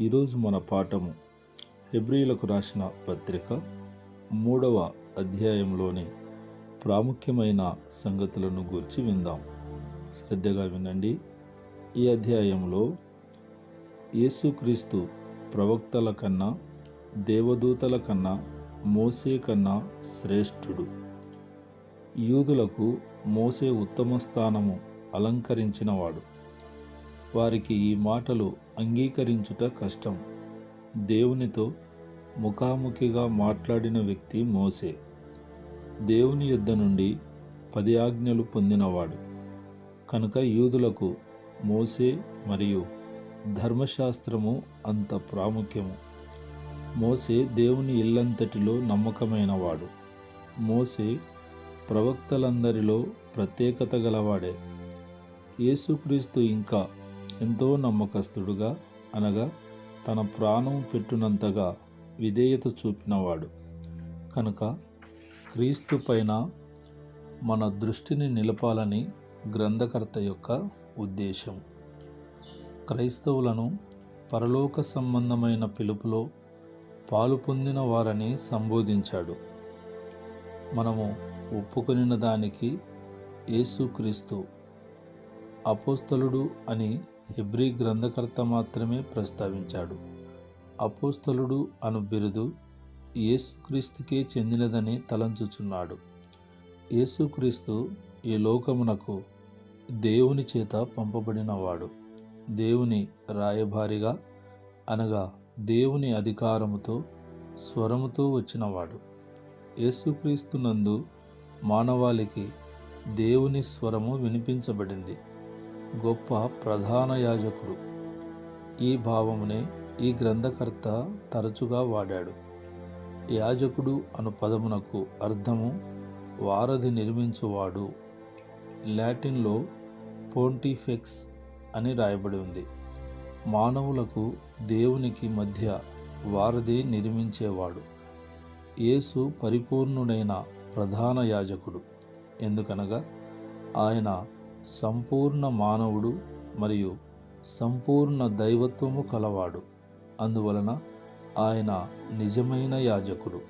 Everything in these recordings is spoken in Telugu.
ఈరోజు మన పాఠము హెబ్రిలకు రాసిన పత్రిక మూడవ అధ్యాయంలోని ప్రాముఖ్యమైన సంగతులను గూర్చి విందాం. శ్రద్ధగా వినండి. ఈ అధ్యాయంలో యేసుక్రీస్తు ప్రవక్తల కన్నా దేవదూతల కన్నా మోసే కన్నా శ్రేష్ఠుడు. యూదులకు మోసే ఉత్తమ స్థానము అలంకరించినవాడు. వారికి ఈ మాటలు అంగీకరించుట కష్టం. దేవునితో ముఖాముఖిగా మాట్లాడిన వ్యక్తి మోసే. దేవుని యుద్ధ నుండి పది ఆజ్ఞలు పొందినవాడు. కనుక యూదులకు మోసే మరియు ధర్మశాస్త్రము అంత ప్రాముఖ్యము. మోసే దేవుని ఇల్లంతటిలో నమ్మకమైనవాడు. మోసే ప్రవక్తలందరిలో ప్రత్యేకత గలవాడే. యేసుక్రీస్తు ఇంకా ఎంతో నమ్మకస్తుడుగా అనగా తన ప్రాణం పెట్టునంతగా విధేయత చూపినవాడు. కనుక క్రీస్తు పైన మన దృష్టిని నిలపాలని గ్రంథకర్త యొక్క ఉద్దేశం. క్రైస్తవులను పరలోక సంబంధమైన పిలుపులో పాలు పొందిన వారని సంబోధించాడు. మనము ఒప్పుకొనిన దానికి యేసుక్రీస్తు అపోస్తలుడు అని హెబ్రీ గ్రంథకర్త మాత్రమే ప్రస్తావించాడు. అపోస్తలుడు అను బిరుదు యేసుక్రీస్తుకే చెందినదని తలంచుచున్నాడు. యేసుక్రీస్తు ఈ లోకమునకు దేవుని చేత పంపబడినవాడు. దేవుని రాయభారిగా అనగా దేవుని అధికారముతో స్వరముతో వచ్చినవాడు. యేసుక్రీస్తునందు మానవాళికి దేవుని స్వరము వినిపించబడింది. గొప్ప ప్రధాన యాజకుడు. ఈ భావమునే ఈ గ్రంథకర్త తరచుగా వాడాడు. యాజకుడు అను పదమునకు అర్థము వారధి నిర్మించువాడు. లాటిన్లో పోంటిఫెక్స్ అని రాయబడి ఉంది. మానవులకు దేవునికి మధ్య వారధి నిర్మించేవాడు. యేసు పరిపూర్ణుడైన ప్రధాన యాజకుడు. ఎందుకనగా ఆయన సంపూర్ణ మానవుడు మరియు సంపూర్ణ దైవత్వము కలవాడు. అందువలన ఆయన నిజమైన యాజకుడు.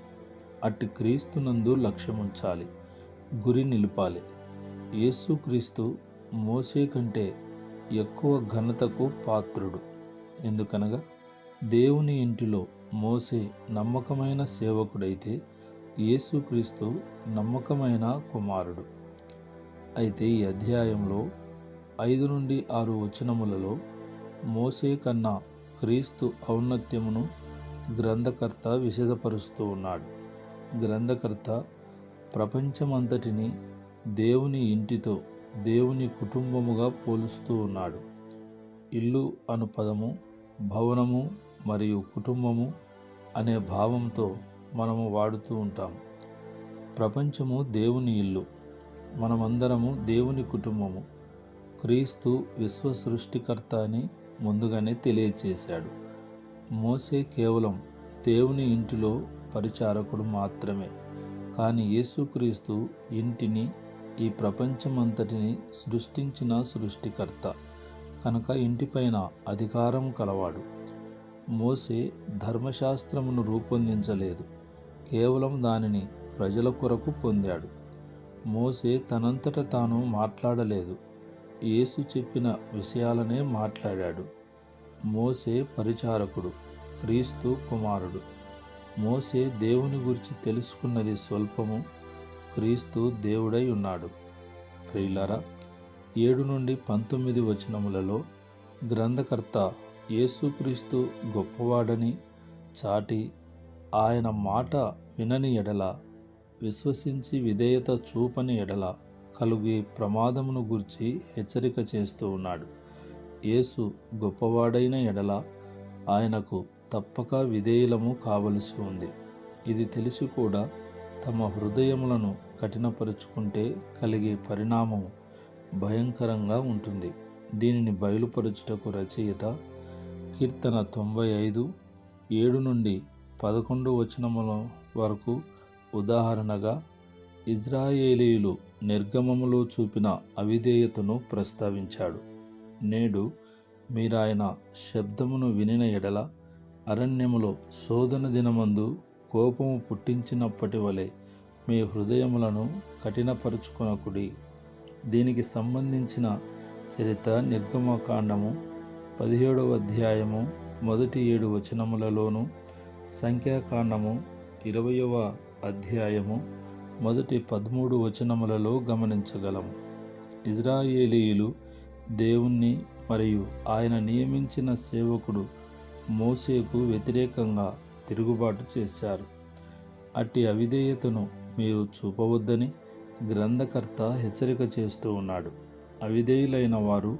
అట్టి క్రీస్తునందు లక్ష్యముంచాలి. గురి నిలపాలి. యేసుక్రీస్తు మోసే కంటే ఎక్కువ ఘనతకు పాత్రుడు. ఎందుకనగా దేవుని ఇంటిలో మోసే నమ్మకమైన సేవకుడైతే యేసుక్రీస్తు నమ్మకమైన కుమారుడు. అయితే ఈ అధ్యాయంలో ఐదు నుండి ఆరు వచనములలో మోసే కన్నా క్రీస్తు ఔన్నత్యమును గ్రంథకర్త విశదపరుస్తూ ఉన్నాడు. గ్రంథకర్త ప్రపంచమంతటిని దేవుని ఇంటితో దేవుని కుటుంబముగా పోలుస్తూ ఉన్నాడు. ఇల్లు అను పదము భవనము మరియు కుటుంబము అనే భావంతో మనము వాడుతూ ఉంటాం. ప్రపంచము దేవుని ఇల్లు. మనమందరము దేవుని కుటుంబము. క్రీస్తు విశ్వ సృష్టికర్త అని ముందుగానే తెలియచేశాడు. మోసే కేవలం దేవుని ఇంటిలో పరిచారకుడు మాత్రమే. కానీ యేసుక్రీస్తు ఇంటిని ఈ ప్రపంచమంతటిని సృష్టించిన సృష్టికర్త. కనుక ఇంటిపైన అధికారం కలవాడు. మోసే ధర్మశాస్త్రమును రూపొందించలేదు. కేవలం దానిని ప్రజల కొరకు పొందాడు. మోసే తనంతట తాను మాట్లాడలేదు. యేసు చెప్పిన విషయాలనే మాట్లాడాడు. మోసే పరిచారకుడు క్రీస్తు కుమారుడు. మోసే దేవుని గురించి తెలుసుకున్నది స్వల్పము క్రీస్తు దేవుడై ఉన్నాడు. ప్రియులారా ఏడు నుండి పంతొమ్మిది వచనములలో గ్రంథకర్త యేసుక్రీస్తు గొప్పవాడని చాటి ఆయన మాట వినని ఎడల విశ్వసించి విధేయత చూపని ఎడల కలుగే ప్రమాదమును గురించి హెచ్చరిక చేస్తూ ఉన్నాడు. యేసు గొప్పవాడైన ఎడల ఆయనకు తప్పక విధేయులము కావలసి ఉంది. ఇది తెలిసి కూడా తమ హృదయములను కఠినపరుచుకుంటే కలిగే పరిణామము భయంకరంగా ఉంటుంది. దీనిని బయలుపరచుటకు రచయిత కీర్తన తొంభై ఐదు ఏడు నుండి పదకొండు వచనముల వరకు ఉదాహరణగా ఇజ్రాయేలీలు నిర్గమములో చూపిన అవిధేయతను ప్రస్తావించాడు. నేడు మీరాయన శబ్దమును వినిన ఎడల అరణ్యములో శోధన దినమందు కోపము పుట్టించినప్పటి వలె మీ హృదయములను కఠినపరుచుకొనకుడి. దీనికి సంబంధించిన చరిత్ర నిర్గమకాండము పదిహేడవ అధ్యాయము మొదటి ఏడు వచనములలోను సంఖ్యాకాండము ఇరవయవ అధ్యాయము మొదటి పదమూడు వచనములలో గమనించగలము. ఇజ్రాయేలీయులు దేవుణ్ణి మరియు ఆయన నియమించిన సేవకుడు మోసేకు వ్యతిరేకంగా తిరుగుబాటు చేశారు. అట్టి అవిధేయతను మీరు చూపవద్దని గ్రంథకర్త హెచ్చరిక చేస్తూ ఉన్నాడు. అవిధేయులైన వారు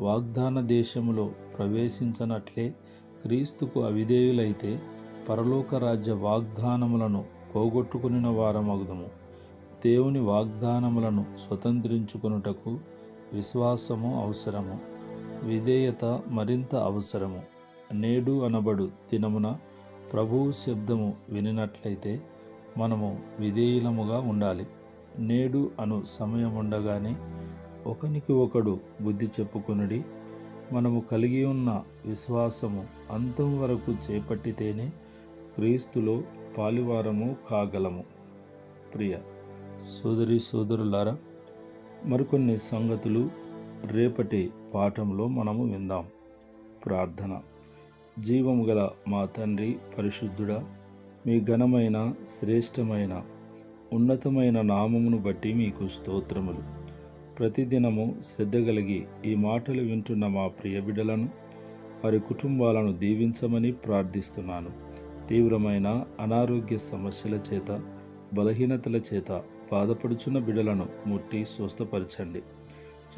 వాగ్దాన దేశంలో ప్రవేశించనట్లే క్రీస్తుకు అవిధేయులైతే పరలోక రాజ్య వాగ్దానములను పోగొట్టుకుని వారమగుదము. దేవుని వాగ్దానములను స్వతంత్రించుకొనుటకు విశ్వాసము అవసరము. విధేయత మరింత అవసరము. నేడు అనబడు దినమున ప్రభువు శబ్దము వినినట్లయితే మనము విధేయులముగా ఉండాలి. నేడు అను సమయం ఉండగానే ఒకనికి ఒకడు బుద్ధి చెప్పుకునుడి. మనము కలిగి ఉన్న విశ్వాసము అంతం వరకు చేపట్టితేనే క్రీస్తులో పాలివారము కాగలము. ప్రియ సోదరి సోదరులారా మరికొన్ని సంగతులు రేపటి పాఠంలో మనము విందాం. ప్రార్థన. జీవము గల మా తండ్రి పరిశుద్ధుడా మీ ఘనమైన శ్రేష్టమైన ఉన్నతమైన నామమును బట్టి మీకు స్తోత్రములు. ప్రతిదినము శ్రద్ధ కలిగి ఈ మాటలు వింటున్న మా ప్రియ బిడ్డలను వారి కుటుంబాలను దీవించమని ప్రార్థిస్తున్నాను. తీవ్రమైన అనారోగ్య సమస్యల చేత బలహీనతల చేత బాధపడుచున్న బిడలను ముట్టి స్వస్థపరచండి.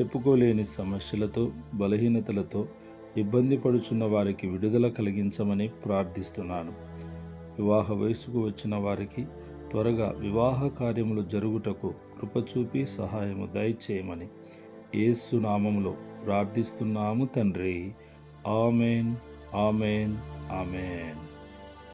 చెప్పుకోలేని సమస్యలతో బలహీనతలతో ఇబ్బంది పడుచున్న వారికి విడుదల కలిగించమని ప్రార్థిస్తున్నాను. వివాహ వయసుకు వచ్చిన వారికి త్వరగా వివాహ కార్యములు జరుగుటకు కృపచూపి సహాయము దయచేయమని ఏసు నామములో ప్రార్థిస్తున్నాము తండ్రి. Amen amen amen.